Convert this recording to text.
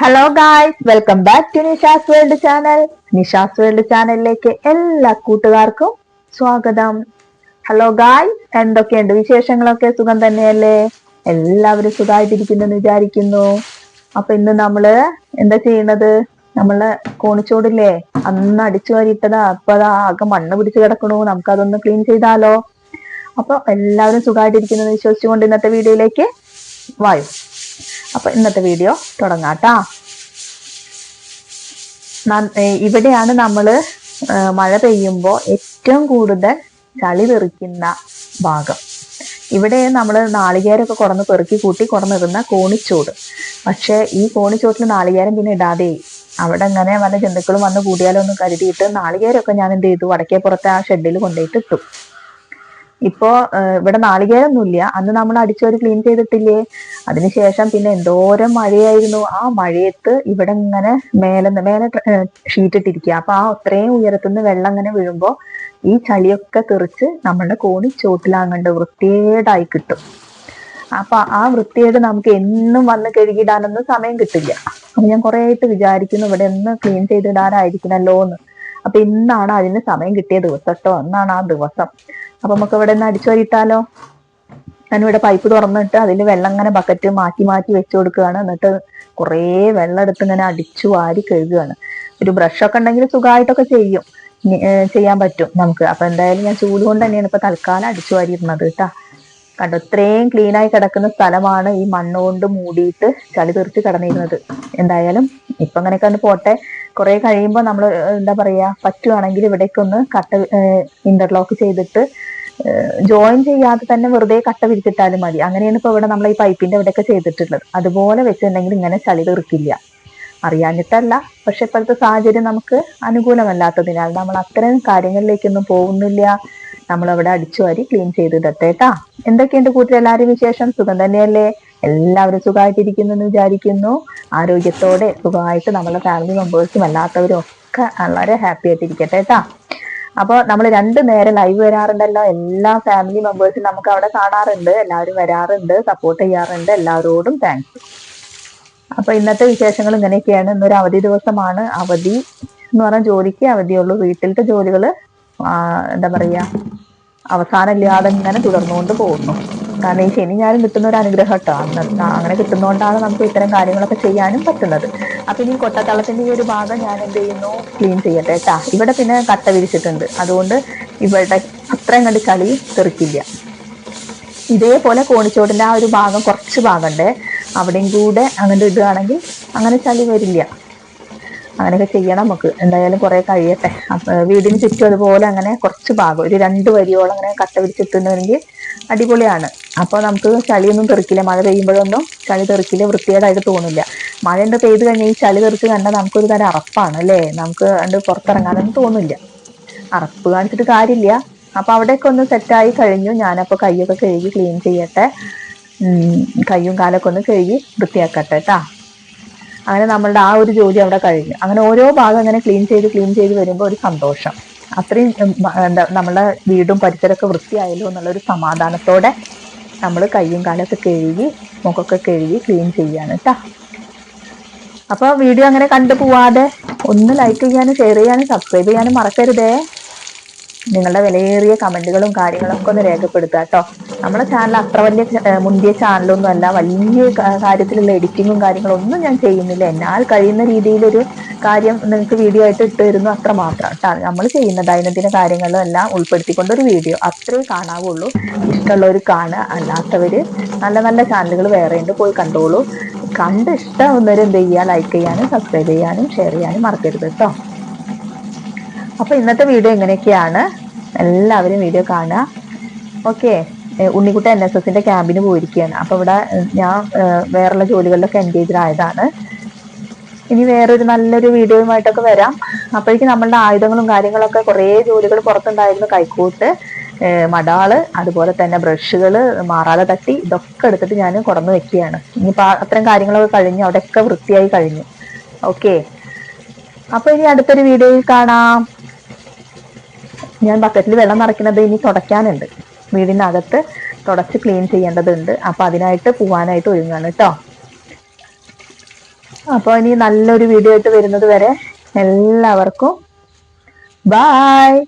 Hello guys welcome back to Nisha's world channel Nisha's world ചാനലിലേക്ക് എല്ലാ കൂട്ടുകാർക്കും സ്വാഗതം. ഹലോ ഗായ് എന്തൊക്കെയുണ്ട് വിശേഷങ്ങളൊക്കെ? സുഖം തന്നെയല്ലേ? എല്ലാവരും സുഖമായിട്ടിരിക്കുന്നു വിചാരിക്കുന്നു. അപ്പൊ ഇന്ന് നമ്മൾ എന്താ ചെയ്യണത് നമ്മളെ കോണിച്ചോടില്ലേ? അന്ന് അടിച്ചു വാരിയിട്ടതാ അപ്പൊ അത് ആകെ മണ്ണ് പിടിച്ച് കിടക്കണു. നമുക്ക് അതൊന്ന് ക്ലീൻ ചെയ്താലോ. അപ്പൊ എല്ലാവരും സുഖമായിട്ടിരിക്കുന്നു വിശ്വസിച്ചുകൊണ്ട് ഇന്നത്തെ വീഡിയോയിലേക്ക് വായു. അപ്പൊ ഇന്നത്തെ വീഡിയോ തുടങ്ങാട്ടാ. ഇവിടെയാണ് നമ്മൾ മഴ പെയ്യുമ്പോൾ ഏറ്റവും കൂടുതൽ ചളി തെറിക്കുന്ന ഭാഗം. ഇവിടെ നമ്മൾ നാളികേരമൊക്കെ കുറന്ന് പെറുക്കി കൂട്ടി കുറന്നിടുന്ന കോണിച്ചോട്. പക്ഷേ ഈ കോണിച്ചോട്ടിൽ നാളികേരം പിന്നെ ഇടാതെ അവിടെ അങ്ങനെ വല്ല ജന്തുക്കളും വന്ന് കൂടിയാലോ എന്ന് കരുതിയിട്ട് നാളികേരമൊക്കെ ഞാൻ എന്ത് ചെയ്തു? വടക്കേ പുറത്തെ ആ ഷെഡിൽ കൊണ്ടുപോയിട്ട് ഇട്ടു. ഇപ്പോ ഇവിടെ നാളികേരൊന്നുമില്ല. അന്ന് നമ്മൾ അടിച്ചോരി ക്ലീൻ ചെയ്തിട്ടില്ലേ? അതിനുശേഷം പിന്നെ എന്തോരം മഴയായിരുന്നു. ആ മഴയത്ത് ഇവിടെ ഇങ്ങനെ മേലെ മേലെ ഷീറ്റ് ഇട്ടിരിക്കുക. അപ്പൊ ആ അത്രയും ഉയരത്തുനിന്ന് വെള്ളം ഇങ്ങനെ വീഴുമ്പോ ഈ ചളിയൊക്കെ തെറിച്ച് നമ്മളുടെ കോണി ചോട്ടിലാങ്ങണ്ട് വൃത്തിയേടായി കിട്ടും. അപ്പൊ ആ വൃത്തിയേട് നമുക്ക് എന്നും വന്ന് കഴുകിയിടാനൊന്നും സമയം കിട്ടില്ല. അപ്പൊ ഞാൻ കുറെ ആയിട്ട് വിചാരിക്കുന്നു ഇവിടെ ഒന്ന് ക്ലീൻ ചെയ്തിടാനായിരിക്കണല്ലോ എന്ന് അപ്പൊ ഇന്നാണ് അതിന് സമയം കിട്ടിയ ദിവസം കേട്ടോ എന്നാണ് ആ ദിവസം. അപ്പൊ നമുക്ക് ഇവിടെ നിന്ന് അടിച്ചു വരിട്ടാലോ ഞാനിവിടെ പൈപ്പ് തുറന്നിട്ട് അതിൽ വെള്ളം ഇങ്ങനെ ബക്കറ്റ് മാറ്റി മാറ്റി വെച്ചു കൊടുക്കുകയാണ്. എന്നിട്ട് കുറേ വെള്ളം എടുത്ത് ഇങ്ങനെ അടിച്ചു വാരി കഴുകുകയാണ്. ഒരു ബ്രഷൊക്കെ ഉണ്ടെങ്കിൽ സുഖമായിട്ടൊക്കെ ചെയ്യും. ചെയ്യാൻ പറ്റും നമുക്ക്. അപ്പൊ എന്തായാലും ഞാൻ ചൂട് കൊണ്ട് തന്നെയാണ് ഇപ്പൊ തൽക്കാലം അടിച്ചു വാരിയിരുന്നത് കേട്ടാ. കണ്ടോ ഇത്രയും ക്ലീനായി കിടക്കുന്ന സ്ഥലമാണ് ഈ മണ്ണ് കൊണ്ട് മൂടിയിട്ട് ചളി തെറിച്ച് കിടന്നിരുന്നത്. എന്തായാലും ഇപ്പൊ അങ്ങനെയൊക്കെ ഒന്ന് പോട്ടെ. കുറെ കഴിയുമ്പോൾ നമ്മൾ എന്താ പറയാ പറ്റുവാണെങ്കിൽ ഇവിടേക്കൊന്ന് കട്ട് ഇന്റർലോക്ക് ചെയ്തിട്ട് ജോയിൻ ചെയ്യാതെ തന്നെ വെറുതെ കട്ട വിരിച്ചിട്ടാലും മതി. അങ്ങനെയാണ് ഇപ്പൊ ഇവിടെ നമ്മൾ ഈ പൈപ്പിന്റെ ഇവിടെയൊക്കെ ചെയ്തിട്ടുള്ളത്. അതുപോലെ വെച്ചിട്ടുണ്ടെങ്കിൽ ഇങ്ങനെ ചളി തീർക്കില്ല. അറിയാഞ്ഞിട്ടല്ല. പക്ഷെ ഇപ്പോഴത്തെ സാഹചര്യം നമുക്ക് അനുകൂലമല്ലാത്തതിനാൽ നമ്മൾ അത്തരം കാര്യങ്ങളിലേക്കൊന്നും പോകുന്നില്ല. നമ്മൾ അവിടെ അടിച്ചു വാരി ക്ലീൻ ചെയ്തിടത്തേട്ടാ എന്തൊക്കെയുണ്ട് കൂട്ടിൽ എല്ലാവരും വിശേഷം? സുഖം തന്നെയല്ലേ? എല്ലാവരും സുഖമായിട്ടിരിക്കുന്നു എന്ന് വിചാരിക്കുന്നു. ആരോഗ്യത്തോടെ സുഖമായിട്ട് നമ്മളെ ഫാമിലി മെമ്പേഴ്സും അല്ലാത്തവരും ഒക്കെ വളരെ ഹാപ്പി ആയിട്ടിരിക്കട്ടെ കേട്ടാ അപ്പോൾ നമ്മൾ രണ്ട് നേരം ലൈവ് വരാറുണ്ടല്ലോ. എല്ലാ ഫാമിലി മെമ്പേഴ്സും നമുക്ക് അവിടെ കാണാറുണ്ട്. എല്ലാവരും വരാറുണ്ട്. സപ്പോർട്ട് ചെയ്യാറുണ്ട്. എല്ലാവരോടും താങ്ക്സ് അപ്പൊ ഇന്നത്തെ വിശേഷങ്ങൾ ഇങ്ങനെയൊക്കെയാണ്. ഇന്നൊരു അവധി ദിവസമാണ്. അവധി എന്ന് പറഞ്ഞാൽ ജോലിക്ക് അവധിയുള്ളൂ വീട്ടിലത്തെ ജോലികൾ എന്താ പറയാ അവസാനമില്ലാതെ ഇങ്ങനെ തുടർന്നുകൊണ്ട് പോകുന്നു. കാരണം ഈ ശനി ഞാനും കിട്ടുന്ന ഒരു അനുഗ്രഹം കേട്ടോ. അങ്ങനെ കിട്ടുന്നതുകൊണ്ടാണ് നമുക്ക് ഇത്തരം കാര്യങ്ങളൊക്കെ ചെയ്യാനും പറ്റുന്നത്. അപ്പൊ ഇനി കൊട്ടത്തളത്തിന്റെ ഈ ഒരു ഭാഗം ഞാൻ എന്ത് ചെയ്യുന്നു? ക്ലീൻ ചെയ്യട്ടെ കേട്ടാ ഇവിടെ പിന്നെ കട്ട വിരിച്ചിട്ടുണ്ട്. അതുകൊണ്ട് ഇവിടെ അത്രയും കണ്ട് കളി തെറിക്കില്ല. ഇതേപോലെ കോണിച്ചോടിന്റെ ആ ഒരു ഭാഗം കുറച്ച് ഭാഗമുണ്ട്. അവിടെയും കൂടെ അങ്ങനെ ഇടുകയാണെങ്കിൽ അങ്ങനെ ചളി വരില്ല. അങ്ങനെയൊക്കെ ചെയ്യണം നമുക്ക്. എന്തായാലും കുറെ കഴിയട്ടെ. വീടിന് ചുറ്റും അതുപോലെ അങ്ങനെ കുറച്ച് ഭാഗം. ഒരു രണ്ട് വരിയോളം അങ്ങനെ കട്ട പിടിച്ചിട്ടുണ്ടെങ്കിൽ അടിപൊളിയാണ്. അപ്പോൾ നമുക്ക് ചളിയൊന്നും തെറിക്കില്ല. മഴ പെയ്യുമ്പോഴൊന്നും ചളി തെറിക്കില്ല വൃത്തികേടായിട്ട് തോന്നില്ല. മഴ ഉണ്ട് പെയ്ത് കഴിഞ്ഞാൽ ഈ ചളി തെറിച്ച് കണ്ടാൽ നമുക്കൊരു തരം അറപ്പാണ് അല്ലേ? നമുക്ക് കണ്ട് പുറത്തിറങ്ങാനൊന്നും തോന്നില്ല. അറപ്പ് കാണിച്ചിട്ട് കാര്യമില്ല. അപ്പൊ അവിടെയൊക്കെ ഒന്ന് സെറ്റായി കഴിഞ്ഞു. ഞാനപ്പോ കൈയൊക്കെ കഴുകി ക്ലീൻ ചെയ്യട്ടെ. കയ്യും കാലൊക്കെ ഒന്ന് കഴുകി വൃത്തിയാക്കട്ടെ കേട്ടാ അങ്ങനെ നമ്മളുടെ ആ ഒരു ജോലി അവിടെ കഴിഞ്ഞു. അങ്ങനെ ഓരോ ഭാഗം അങ്ങനെ ക്ലീൻ ചെയ്ത് ക്ലീൻ ചെയ്ത് വരുമ്പോൾ ഒരു സന്തോഷം. അത്രയും എന്താ നമ്മളെ വീടും പരിസരമൊക്കെ വൃത്തിയായല്ലോ എന്നുള്ള ഒരു സമാധാനത്തോടെ നമ്മൾ കയ്യും കാലൊക്കെ കഴുകി മുഖമൊക്കെ കഴുകി ക്ലീൻ ചെയ്യാണ് കേട്ടോ അപ്പോൾ വീഡിയോ അങ്ങനെ കണ്ടു പോവാതെ ഒന്ന് ലൈക്ക് ചെയ്യാനും ഷെയർ ചെയ്യാനും സബ്സ്ക്രൈബ് ചെയ്യാനും മറക്കരുതേ. നിങ്ങളുടെ വിലയേറിയ കമന്റുകളും കാര്യങ്ങളും ഒക്കെ ഒന്ന് രേഖപ്പെടുത്തുക കേട്ടോ നമ്മുടെ ചാനൽ അത്ര വലിയ മുന്തിയ ചാനലൊന്നും അല്ല. വലിയ കാര്യത്തിലുള്ള എഡിറ്റിങ്ങും കാര്യങ്ങളും ഒന്നും ഞാൻ ചെയ്യുന്നില്ല. എന്നാൽ കഴിയുന്ന രീതിയിലൊരു കാര്യം നിങ്ങൾക്ക് വീഡിയോ ആയിട്ട് ഇട്ട് തരുന്നു അത്ര മാത്രം. കേട്ടോ നമ്മൾ ചെയ്യുന്ന ദൈനംദിന കാര്യങ്ങളും എല്ലാം ഉൾപ്പെടുത്തിക്കൊണ്ട് ഒരു വീഡിയോ അത്രേ കാണാവുള്ളൂ. ഇഷ്ടമുള്ളവർ കാണുക. അല്ലാത്തവർ നല്ല നല്ല ചാനലുകൾ വേറെ ഉണ്ട് പോയി കണ്ടോളൂ. കണ്ട് ഇഷ്ടമാവുന്നവർ എന്ത് ചെയ്യുക? ലൈക്ക് ചെയ്യാനും സബ്സ്ക്രൈബ് ചെയ്യാനും ഷെയർ ചെയ്യാനും മറക്കരുത് കേട്ടോ അപ്പോൾ ഇന്നത്തെ വീഡിയോ എങ്ങനെയൊക്കെയാണ്? എല്ലാവരും വീഡിയോ കാണുക. ഓക്കെ ഉണ്ണിക്കുട്ട എൻ എസ് എസിന്റെ ക്യാമ്പിന് പോയിരിക്കുകയാണ്. അപ്പോൾ ഇവിടെ ഞാൻ വേറെയുള്ള ജോലികളിലൊക്കെ എൻഗേജ് ആയതാണ്. ഇനി വേറൊരു നല്ലൊരു വീഡിയോയുമായിട്ടൊക്കെ വരാം. അപ്പോഴേക്കും നമ്മളുടെ ആയുധങ്ങളും കാര്യങ്ങളൊക്കെ കുറേ ജോലികൾ പുറത്തുണ്ടായിരുന്നു. കൈക്കൂട്ട് മടാൾ അതുപോലെ തന്നെ ബ്രഷുകൾ മാറാതെ തട്ടി ഇതൊക്കെ എടുത്തിട്ട് ഞാൻ കുറന്ന് വെക്കുകയാണ്. ഇനിയിപ്പോൾ അത്രയും കാര്യങ്ങളൊക്കെ കഴിഞ്ഞു അവിടെയൊക്കെ വൃത്തിയായി കഴിഞ്ഞു. ഓക്കെ. അപ്പോൾ ഇനി അടുത്തൊരു വീഡിയോയിൽ കാണാം. ഞാൻ ബക്കറ്റിൽ വെള്ളം നിറയ്ക്കുന്നത് ഇനി തുടയ്ക്കാനുണ്ട്. വീടിനകത്ത് തുടച്ച് ക്ലീൻ ചെയ്യേണ്ടതുണ്ട്. അപ്പോൾ അതിനായിട്ട് പോവാനായിട്ട് ഒരുങ്ങാണ് കേട്ടോ. അപ്പോൾ ഇനി നല്ലൊരു വീഡിയോ ആയിട്ട് വരുന്നത് വരെ എല്ലാവർക്കും ബായ്